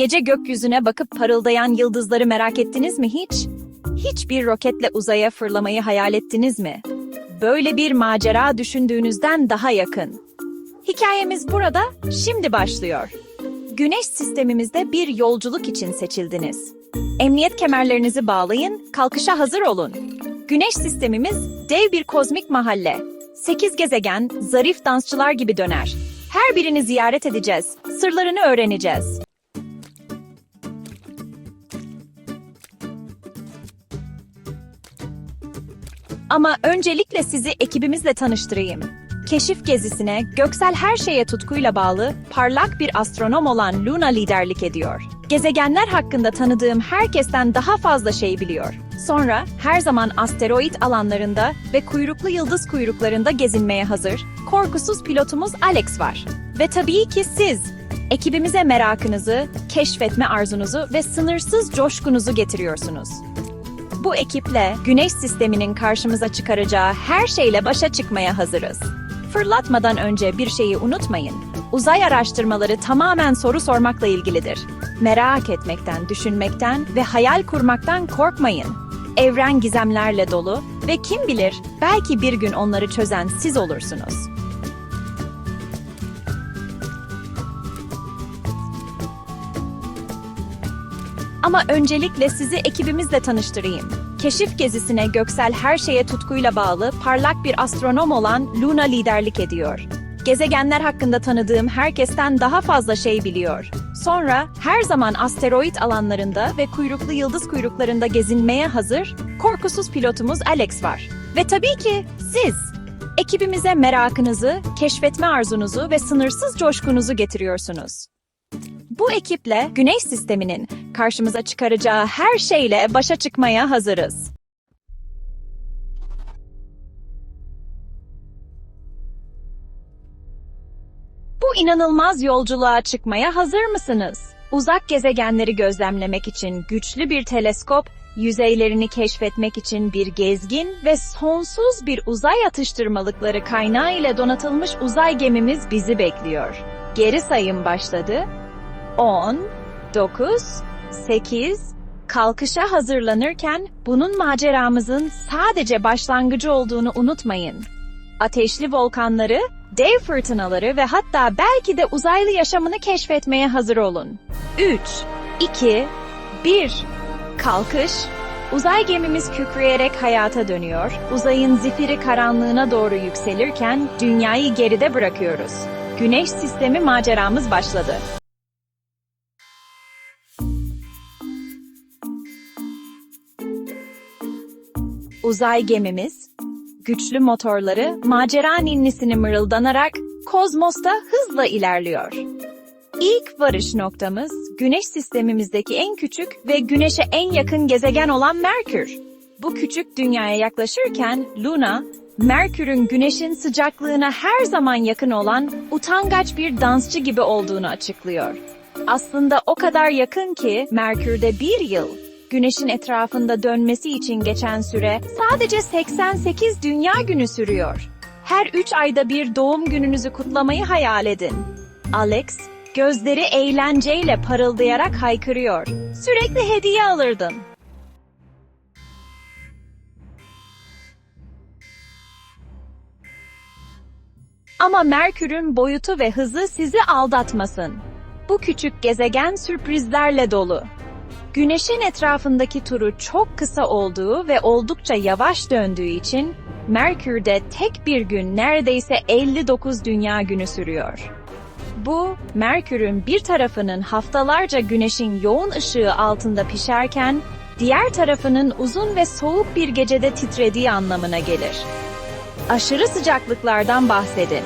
Gece gökyüzüne bakıp parıldayan yıldızları merak ettiniz mi hiç? Hiçbir roketle uzaya fırlamayı hayal ettiniz mi? Böyle bir macera düşündüğünüzden daha yakın. Hikayemiz burada, şimdi başlıyor. Güneş sistemimizde bir yolculuk için seçildiniz. Emniyet kemerlerinizi bağlayın, kalkışa hazır olun. Güneş sistemimiz dev bir kozmik mahalle. Sekiz gezegen, zarif dansçılar gibi döner. Her birini ziyaret edeceğiz, sırlarını öğreneceğiz. Ama öncelikle sizi ekibimizle tanıştırayım. Keşif gezisine, göksel her şeye tutkuyla bağlı, parlak bir astronom olan Luna liderlik ediyor. Gezegenler hakkında tanıdığım herkesten daha fazla şey biliyor. Sonra her zaman asteroid alanlarında ve kuyruklu yıldız kuyruklarında gezinmeye hazır, korkusuz pilotumuz Alex var. Ve tabii ki siz, ekibimize merakınızı, keşfetme arzunuzu ve sınırsız coşkunuzu getiriyorsunuz. Bu ekiple Güneş sisteminin karşımıza çıkaracağı her şeyle başa çıkmaya hazırız. Fırlatmadan önce bir şeyi unutmayın. Uzay araştırmaları tamamen soru sormakla ilgilidir. Merak etmekten, düşünmekten ve hayal kurmaktan korkmayın. Evren gizemlerle dolu ve kim bilir belki bir gün onları çözen siz olursunuz. Ama öncelikle sizi ekibimizle tanıştırayım. Keşif gezisine göksel her şeye tutkuyla bağlı parlak bir astronom olan Luna liderlik ediyor. Gezegenler hakkında tanıdığım herkesten daha fazla şey biliyor. Sonra her zaman asteroid alanlarında ve kuyruklu yıldız kuyruklarında gezinmeye hazır, korkusuz pilotumuz Alex var. Ve tabii ki siz. Ekibimize merakınızı, keşfetme arzunuzu ve sınırsız coşkunuzu getiriyorsunuz. Bu ekiple Güneş sisteminin karşımıza çıkaracağı her şeyle başa çıkmaya hazırız. Bu inanılmaz yolculuğa çıkmaya hazır mısınız? Uzak gezegenleri gözlemlemek için güçlü bir teleskop, yüzeylerini keşfetmek için bir gezgin ve sonsuz bir uzay atıştırmalıkları kaynağı ile donatılmış uzay gemimiz bizi bekliyor. Geri sayım başladı 10, 9, 8, kalkışa hazırlanırken bunun maceramızın sadece başlangıcı olduğunu unutmayın. Ateşli volkanları, dev fırtınaları ve hatta belki de uzaylı yaşamını keşfetmeye hazır olun. 3, 2, 1, kalkış. Uzay gemimiz kükreyerek hayata dönüyor, uzayın zifiri karanlığına doğru yükselirken dünyayı geride bırakıyoruz. Güneş sistemi maceramız başladı. Uzay gemimiz, güçlü motorları macera ninnisini mırıldanarak kozmosta hızla ilerliyor. İlk varış noktamız Güneş sistemimizdeki en küçük ve Güneş'e en yakın gezegen olan Merkür. Bu küçük dünyaya yaklaşırken Luna, Merkür'ün Güneş'in sıcaklığına her zaman yakın olan utangaç bir dansçı gibi olduğunu açıklıyor. Aslında o kadar yakın ki Merkür'de bir yıl, Güneşin etrafında dönmesi için geçen süre sadece 88 dünya günü sürüyor. Her 3 ayda bir doğum gününüzü kutlamayı hayal edin. Alex, gözleri eğlenceyle parıldayarak haykırıyor. Sürekli hediye alırdın. Ama Merkür'ün boyutu ve hızı sizi aldatmasın. Bu küçük gezegen sürprizlerle dolu. Güneşin etrafındaki turu çok kısa olduğu ve oldukça yavaş döndüğü için Merkür'de tek bir gün neredeyse 59 dünya günü sürüyor. Bu, Merkür'ün bir tarafının haftalarca güneşin yoğun ışığı altında pişerken, diğer tarafının uzun ve soğuk bir gecede titrediği anlamına gelir. Aşırı sıcaklıklardan bahsedin.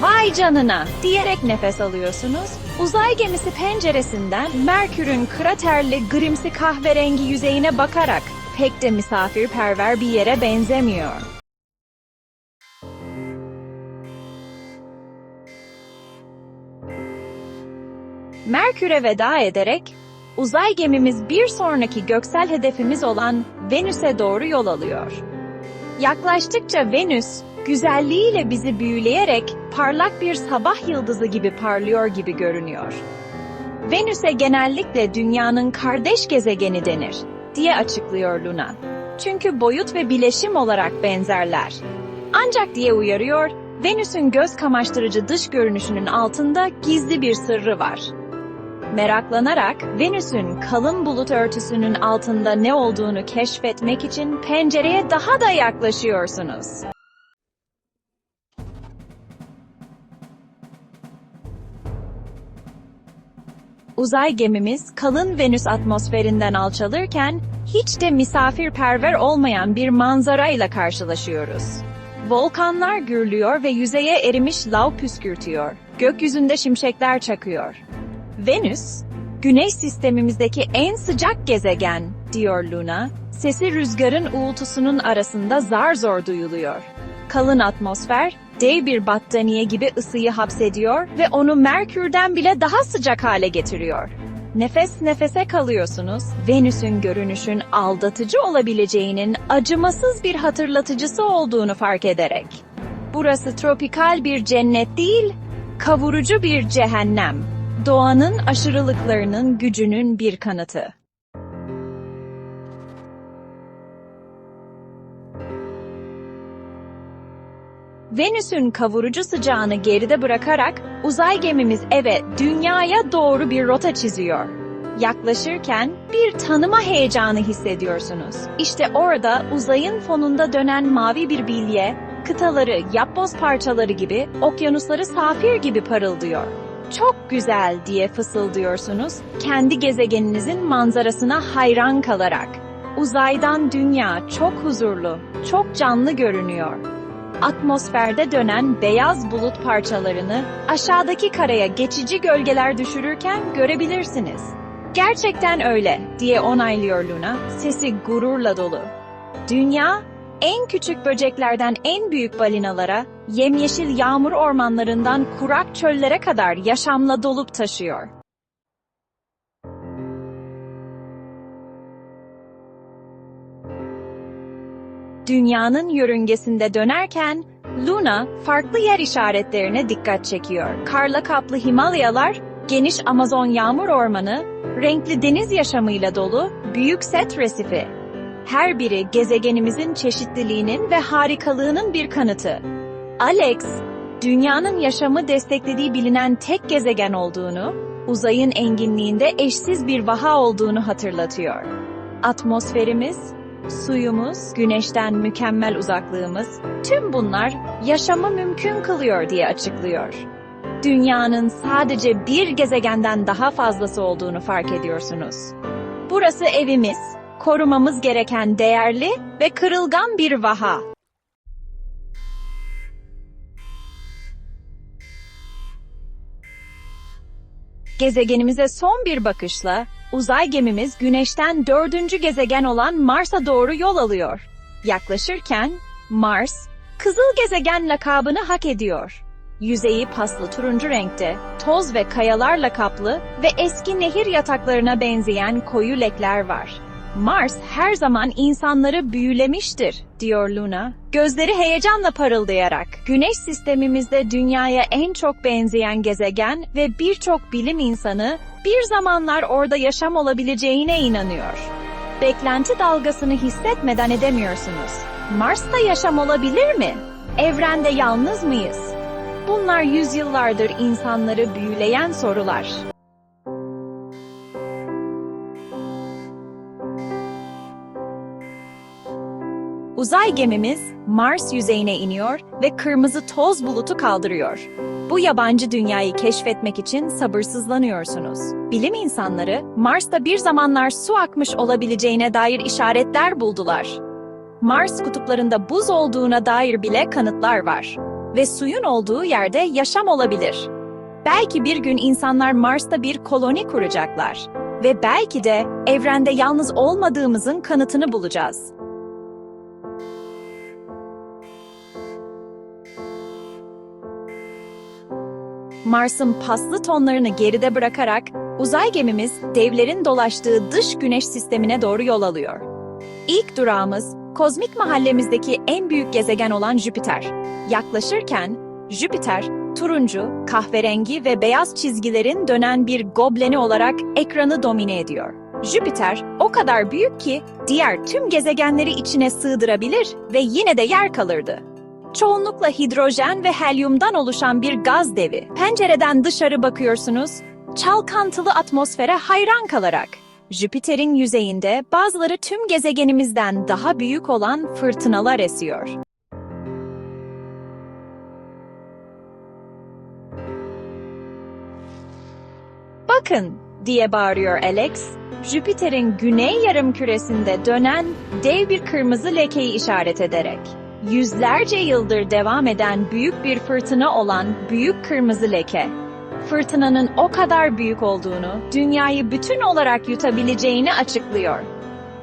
Vay canına diyerek nefes alıyorsunuz. Uzay gemisi penceresinden Merkür'ün kraterli grimsi kahverengi yüzeyine bakarak pek de misafirperver bir yere benzemiyor. Merkür'e veda ederek uzay gemimiz bir sonraki göksel hedefimiz olan Venüs'e doğru yol alıyor. Yaklaştıkça Venüs, güzelliğiyle bizi büyüleyerek parlak bir sabah yıldızı gibi parlıyor gibi görünüyor. Venüs'e genellikle dünyanın kardeş gezegeni denir, diye açıklıyor Luna. Çünkü boyut ve bileşim olarak benzerler. Ancak diye uyarıyor, Venüs'ün göz kamaştırıcı dış görünüşünün altında gizli bir sırrı var. Meraklanarak Venüs'ün kalın bulut örtüsünün altında ne olduğunu keşfetmek için pencereye daha da yaklaşıyorsunuz. Uzay gemimiz kalın Venüs atmosferinden alçalırken hiç de misafirperver olmayan bir manzarayla karşılaşıyoruz. Volkanlar gürlüyor ve yüzeye erimiş lav püskürtüyor. Gökyüzünde şimşekler çakıyor. Venüs, Güneş sistemimizdeki en sıcak gezegen, diyor Luna. Sesi rüzgarın uğultusunun arasında zar zor duyuluyor. Kalın atmosfer, dev bir battaniye gibi ısıyı hapsediyor ve onu Merkür'den bile daha sıcak hale getiriyor. Nefes nefese kalıyorsunuz, Venüs'ün görünüşün aldatıcı olabileceğinin acımasız bir hatırlatıcısı olduğunu fark ederek. Burası tropikal bir cennet değil, kavurucu bir cehennem. Doğanın aşırılıklarının gücünün bir kanıtı. Venüs'ün kavurucu sıcağını geride bırakarak uzay gemimiz eve, dünyaya doğru bir rota çiziyor. Yaklaşırken bir tanıma heyecanı hissediyorsunuz. İşte orada uzayın fonunda dönen mavi bir bilye, kıtaları yapboz parçaları gibi, okyanusları safir gibi parıldıyor. Çok güzel diye fısıldıyorsunuz, kendi gezegeninizin manzarasına hayran kalarak. Uzaydan dünya çok huzurlu, çok canlı görünüyor. Atmosferde dönen beyaz bulut parçalarını aşağıdaki karaya geçici gölgeler düşürürken görebilirsiniz. Gerçekten öyle diye onaylıyor Luna, sesi gururla dolu. Dünya, en küçük böceklerden en büyük balinalara, yemyeşil yağmur ormanlarından kurak çöllere kadar yaşamla dolup taşıyor. Dünyanın yörüngesinde dönerken Luna farklı yer işaretlerine dikkat çekiyor. Karla kaplı Himalayalar, geniş Amazon yağmur ormanı, renkli deniz yaşamıyla dolu büyük set resifi. Her biri gezegenimizin çeşitliliğinin ve harikalığının bir kanıtı. Alex, dünyanın yaşamı desteklediği bilinen tek gezegen olduğunu, uzayın enginliğinde eşsiz bir vaha olduğunu hatırlatıyor. Atmosferimiz, suyumuz, güneşten mükemmel uzaklığımız, tüm bunlar yaşamı mümkün kılıyor diye açıklıyor. Dünyanın sadece bir gezegenden daha fazlası olduğunu fark ediyorsunuz. Burası evimiz, korumamız gereken değerli ve kırılgan bir vaha. Gezegenimize son bir bakışla, uzay gemimiz Güneş'ten dördüncü gezegen olan Mars'a doğru yol alıyor. Yaklaşırken, Mars, kızıl gezegen lakabını hak ediyor. Yüzeyi paslı turuncu renkte, toz ve kayalarla kaplı ve eski nehir yataklarına benzeyen koyu lekler var. Mars her zaman insanları büyülemiştir, diyor Luna. Gözleri heyecanla parıldayarak, Güneş sistemimizde dünyaya en çok benzeyen gezegen ve birçok bilim insanı bir zamanlar orada yaşam olabileceğine inanıyor. Beklenti dalgasını hissetmeden edemiyorsunuz. Mars'ta yaşam olabilir mi? Evrende yalnız mıyız? Bunlar yüzyıllardır insanları büyüleyen sorular. Uzay gemimiz Mars yüzeyine iniyor ve kırmızı toz bulutu kaldırıyor. Bu yabancı dünyayı keşfetmek için sabırsızlanıyorsunuz. Bilim insanları Mars'ta bir zamanlar su akmış olabileceğine dair işaretler buldular. Mars kutuplarında buz olduğuna dair bile kanıtlar var ve suyun olduğu yerde yaşam olabilir. Belki bir gün insanlar Mars'ta bir koloni kuracaklar ve belki de evrende yalnız olmadığımızın kanıtını bulacağız. Mars'ın paslı tonlarını geride bırakarak uzay gemimiz devlerin dolaştığı dış güneş sistemine doğru yol alıyor. İlk durağımız kozmik mahallemizdeki en büyük gezegen olan Jüpiter. Yaklaşırken Jüpiter turuncu, kahverengi ve beyaz çizgilerin dönen bir gobleni olarak ekranı domine ediyor. Jüpiter o kadar büyük ki diğer tüm gezegenleri içine sığdırabilir ve yine de yer kalırdı. Çoğunlukla hidrojen ve helyumdan oluşan bir gaz devi. Pencereden dışarı bakıyorsunuz, çalkantılı atmosfere hayran kalarak. Jüpiter'in yüzeyinde bazıları tüm gezegenimizden daha büyük olan fırtınalar esiyor. Bakın diye bağırıyor Alex. Jüpiter'in güney yarımküresinde dönen dev bir kırmızı lekeyi işaret ederek. Yüzlerce yıldır devam eden büyük bir fırtına olan büyük kırmızı leke. Fırtınanın o kadar büyük olduğunu, dünyayı bütün olarak yutabileceğini açıklıyor.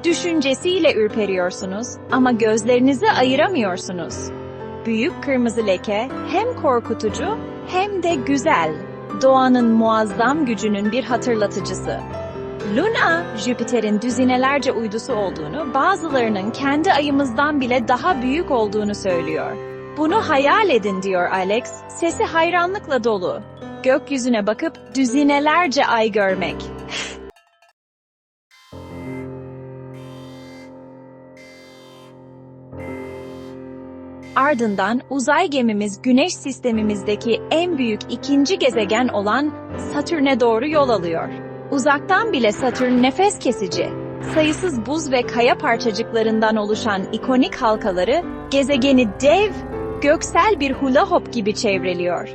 Düşüncesiyle ürperiyorsunuz ama gözlerinizi ayıramıyorsunuz. Büyük kırmızı leke hem korkutucu hem de güzel. Doğanın muazzam gücünün bir hatırlatıcısı. Luna, Jüpiter'in düzinelerce uydusu olduğunu, bazılarının kendi ayımızdan bile daha büyük olduğunu söylüyor. Bunu hayal edin diyor Alex, sesi hayranlıkla dolu. Gökyüzüne bakıp düzinelerce ay görmek. Ardından uzay gemimiz Güneş sistemimizdeki en büyük ikinci gezegen olan Satürn'e doğru yol alıyor. Uzaktan bile Satürn nefes kesici. Sayısız buz ve kaya parçacıklarından oluşan ikonik halkaları gezegeni dev, göksel bir hula hop gibi çevreliyor.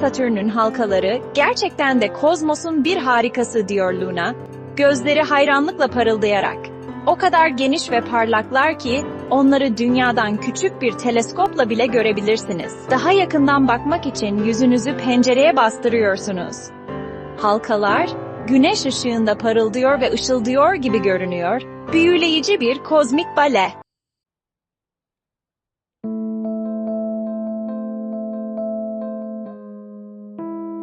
Satürn'ün halkaları gerçekten de kozmosun bir harikası diyor Luna, gözleri hayranlıkla parıldayarak. O kadar geniş ve parlaklar ki onları dünyadan küçük bir teleskopla bile görebilirsiniz. Daha yakından bakmak için yüzünüzü pencereye bastırıyorsunuz. Halkalar güneş ışığında parıldıyor ve ışıldıyor gibi görünüyor. Büyüleyici bir kozmik bale.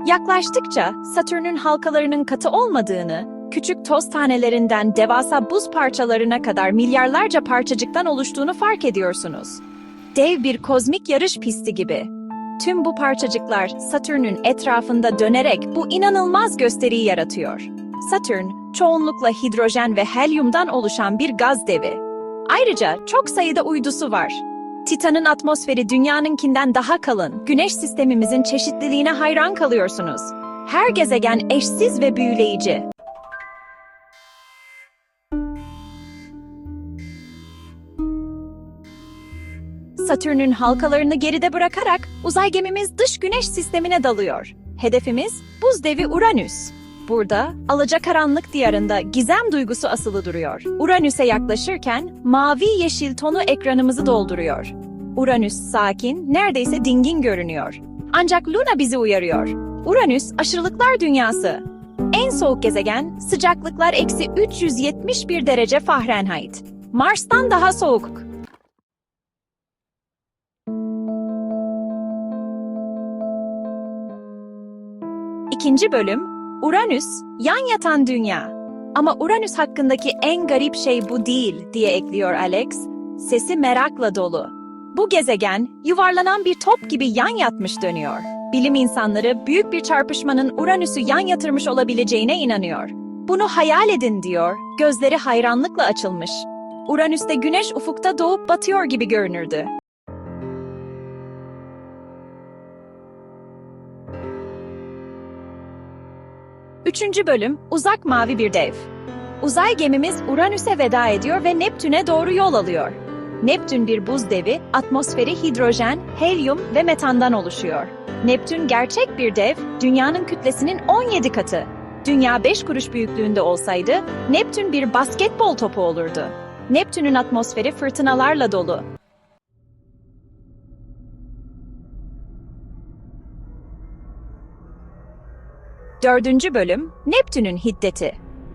Yaklaştıkça Satürn'ün halkalarının katı olmadığını, küçük toz tanelerinden devasa buz parçalarına kadar milyarlarca parçacıktan oluştuğunu fark ediyorsunuz. Dev bir kozmik yarış pisti gibi. Tüm bu parçacıklar Satürn'ün etrafında dönerek bu inanılmaz gösteriyi yaratıyor. Satürn, çoğunlukla hidrojen ve helyumdan oluşan bir gaz devi. Ayrıca çok sayıda uydusu var. Titan'ın atmosferi dünyanınkinden daha kalın. Güneş sistemimizin çeşitliliğine hayran kalıyorsunuz. Her gezegen eşsiz ve büyüleyici. Satürn'ün halkalarını geride bırakarak uzay gemimiz dış güneş sistemine dalıyor. Hedefimiz buz devi Uranüs. Burada alacakaranlık diyarında gizem duygusu asılı duruyor. Uranüs'e yaklaşırken mavi yeşil tonu ekranımızı dolduruyor. Uranüs sakin, neredeyse dingin görünüyor. Ancak Luna bizi uyarıyor. Uranüs aşırılıklar dünyası. En soğuk gezegen sıcaklıklar eksi 371 derece Fahrenheit. Mars'tan daha soğuk. İkinci bölüm, Uranüs, yan yatan dünya. Ama Uranüs hakkındaki en garip şey bu değil, diye ekliyor Alex. Sesi merakla dolu. Bu gezegen, yuvarlanan bir top gibi yan yatmış dönüyor. Bilim insanları büyük bir çarpışmanın Uranüs'ü yan yatırmış olabileceğine inanıyor. Bunu hayal edin diyor, gözleri hayranlıkla açılmış. Uranüs'te güneş ufukta doğup batıyor gibi görünürdü. Üçüncü bölüm, uzak mavi bir dev. Uzay gemimiz Uranüs'e veda ediyor ve Neptün'e doğru yol alıyor. Neptün bir buz devi, atmosferi hidrojen, helyum ve metandan oluşuyor. Neptün gerçek bir dev, dünyanın kütlesinin 17 katı. Dünya 5 kuruş büyüklüğünde olsaydı, Neptün bir basketbol topu olurdu. Neptün'ün atmosferi fırtınalarla dolu. Dördüncü bölüm, Neptün'ün hiddeti.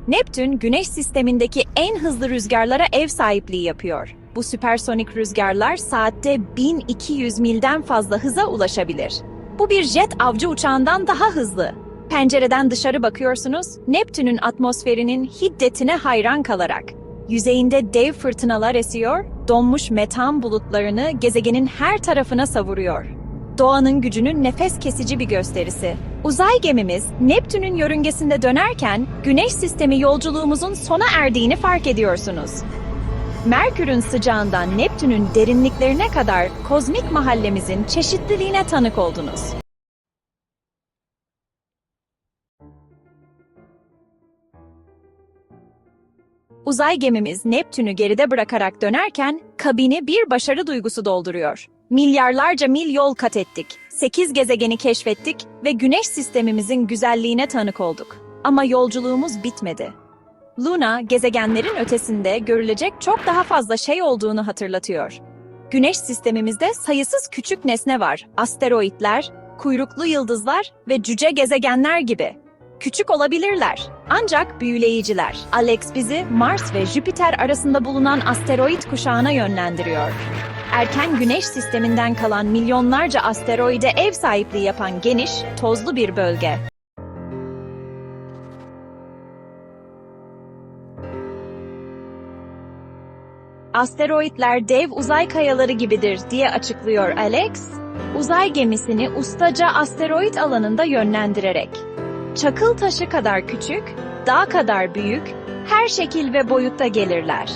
Neptün, Güneş sistemindeki en hızlı rüzgarlara ev sahipliği yapıyor. Bu süpersonik rüzgarlar saatte 1200 milden fazla hıza ulaşabilir. Bu bir jet avcı uçağından daha hızlı. Pencereden dışarı bakıyorsunuz, Neptün'ün atmosferinin hiddetine hayran kalarak. Yüzeyinde dev fırtınalar esiyor, donmuş metan bulutlarını gezegenin her tarafına savuruyor. doğanın gücünün nefes kesici bir gösterisi. Uzay gemimiz Neptün'ün yörüngesinde dönerken Güneş sistemi yolculuğumuzun sona erdiğini fark ediyorsunuz. Merkür'ün sıcağından Neptün'ün derinliklerine kadar kozmik mahallemizin çeşitliliğine tanık oldunuz. Uzay gemimiz Neptün'ü geride bırakarak dönerken kabini bir başarı duygusu dolduruyor. Milyarlarca mil yol kat ettik, 8 gezegeni keşfettik ve güneş sistemimizin güzelliğine tanık olduk. Ama yolculuğumuz bitmedi. Luna, gezegenlerin ötesinde görülecek çok daha fazla şey olduğunu hatırlatıyor. Güneş sistemimizde sayısız küçük nesne var. Asteroitler, kuyruklu yıldızlar ve cüce gezegenler gibi. Küçük olabilirler ancak büyüleyiciler. Alex bizi Mars ve Jüpiter arasında bulunan asteroid kuşağına yönlendiriyor. Erken güneş sisteminden kalan milyonlarca asteroide ev sahipliği yapan geniş, tozlu bir bölge. Asteroitler dev uzay kayaları gibidir diye açıklıyor Alex, uzay gemisini ustaca asteroid alanında yönlendirerek. Çakıl taşı kadar küçük, dağ kadar büyük, her şekil ve boyutta gelirler.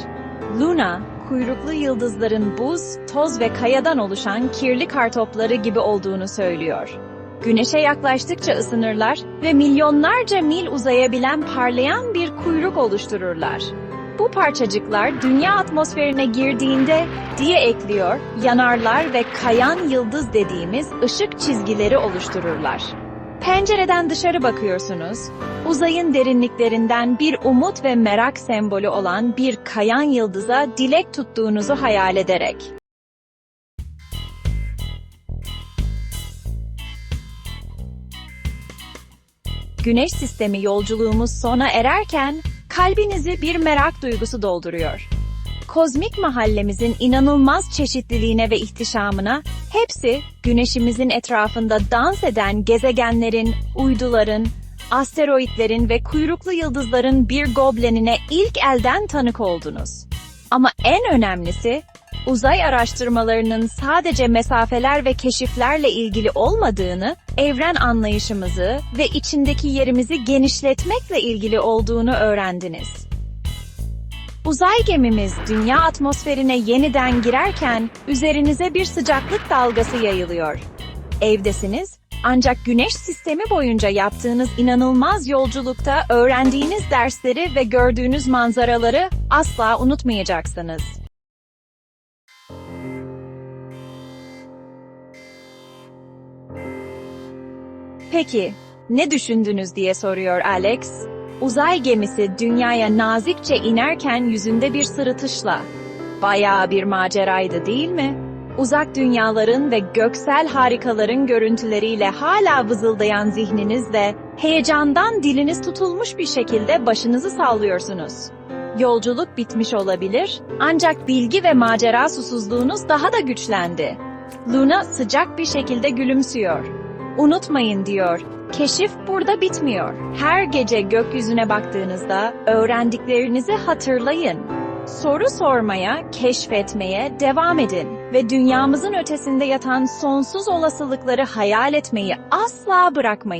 Luna, kuyruklu yıldızların buz, toz ve kayadan oluşan kirli kartopları gibi olduğunu söylüyor. Güneşe yaklaştıkça ısınırlar ve milyonlarca mil uzayabilen parlayan bir kuyruk oluştururlar. Bu parçacıklar dünya atmosferine girdiğinde diye ekliyor, yanarlar ve kayan yıldız dediğimiz ışık çizgileri oluştururlar. Pencereden dışarı bakıyorsunuz. Uzayın derinliklerinden bir umut ve merak sembolü olan bir kayan yıldıza dilek tuttuğunuzu hayal ederek. Güneş sistemi yolculuğumuz sona ererken kalbinizi bir merak duygusu dolduruyor. Kozmik mahallemizin inanılmaz çeşitliliğine ve ihtişamına hepsi güneşimizin etrafında dans eden gezegenlerin, uyduların, asteroitlerin ve kuyruklu yıldızların bir goblenine ilk elden tanık oldunuz. Ama en önemlisi uzay araştırmalarının sadece mesafeler ve keşiflerle ilgili olmadığını, evren anlayışımızı ve içindeki yerimizi genişletmekle ilgili olduğunu öğrendiniz. Uzay gemimiz dünya atmosferine yeniden girerken üzerinize bir sıcaklık dalgası yayılıyor. Evdesiniz ancak güneş sistemi boyunca yaptığınız inanılmaz yolculukta öğrendiğiniz dersleri ve gördüğünüz manzaraları asla unutmayacaksınız. Peki, ne düşündünüz diye soruyor Alex. Uzay gemisi dünyaya nazikçe inerken yüzünde bir sırıtışla. Bayağı bir maceraydı değil mi? Uzak dünyaların ve göksel harikaların görüntüleriyle hala vızıldayan zihninizde, heyecandan diliniz tutulmuş bir şekilde başınızı sallıyorsunuz. Yolculuk bitmiş olabilir, ancak bilgi ve macera susuzluğunuz daha da güçlendi. Luna sıcak bir şekilde gülümsüyor. Unutmayın diyor, keşif burada bitmiyor. Her gece gökyüzüne baktığınızda öğrendiklerinizi hatırlayın. Soru sormaya, keşfetmeye devam edin ve dünyamızın ötesinde yatan sonsuz olasılıkları hayal etmeyi asla bırakmayın.